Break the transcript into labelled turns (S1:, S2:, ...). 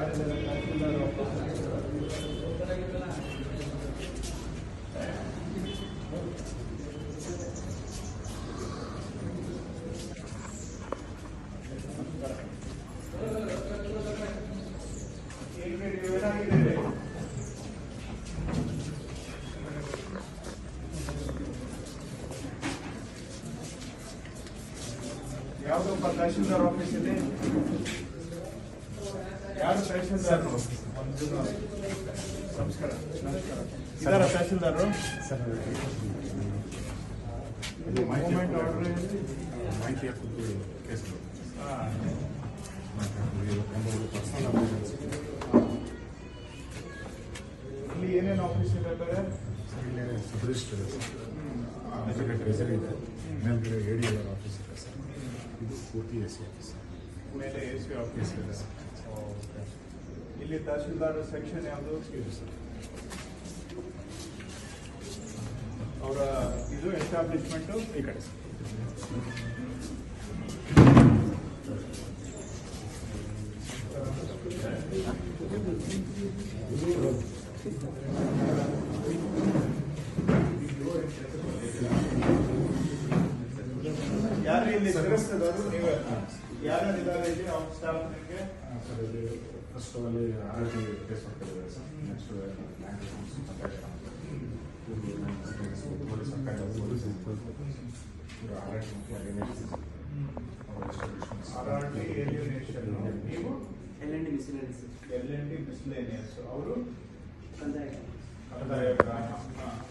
S1: ಯಾವುದೋ ಪಂಚಾಯತ್ ಕಚೇರಿ ಇತ್ತು ಯಾರು ತಹಸೀಲ್ದಾರರು ನಮಸ್ಕಾರ ನಮಸ್ಕಾರ ಇದಾರ
S2: ತಹಸೀಲ್ದಾರರು
S1: ಮೂವ್ಮೆಂಟ್ ಆರ್ಡ್ರ್
S2: ಮಾಹಿತಿ ಕೇಸು
S1: ಇಲ್ಲಿ ಏನೇನು ಆಫೀಸ್ ಇದೆ ಬೇರೆ
S2: ಸಬ್ ರಿಜಿಸ್ಟರ್ ಸೆಕ್ರೆಟರಿ ಟ್ರೆಸರಿ ಇದೆ ಮೇಲ್ಗಡೆ ಎ ಡಿ ಎಲ್ ಆಫೀಸ್ ಇದೆ ಸರ್ ಇದು ಪೂರ್ತಿ ಎ ಸಿ ಆಫೀಸ್
S1: ಮೇಲೆ ಎ ಸಿ ಆಫೀಸ್ ಇದೆ
S2: ಸರ್
S1: ಇಲ್ಲಿ ತಹಸೀಲ್ದಾರ್ ಸೆಕ್ಷನ್ ಯಾವುದು ಅವರ ಇದು ಎಸ್ಟಾಬ್ಲಿಷ್ಮೆಂಟು
S2: ಈ ಕಡೆ ಸರ್
S1: ಅಲ್ಲಿ ಇಲ್ಲಿ ಸದಸ್ಯರಾದ್ರು ನೀವೇ ಇದ್ದಾರೆ ಇಲ್ಲಿ ಅವ್ರ
S2: ಸ್ಥಾಪನೆಗೆ ಸರ್ ಇಲ್ಲಿ ಫಸ್ಟ್ ಅಲ್ಲಿ ಆರ್ ಟಿ ಪ್ಲೇಸ್ ಮಾಡ್ತಿದ್ದಾರೆ ಸರ್ ನೆಕ್ಸ್ಟ್ ಸರ್ಕಾರ police R T
S1: R T alienation ನೀವು
S3: L N D
S1: L N D miscellaneous ಅವರು ಕಂದಾಯ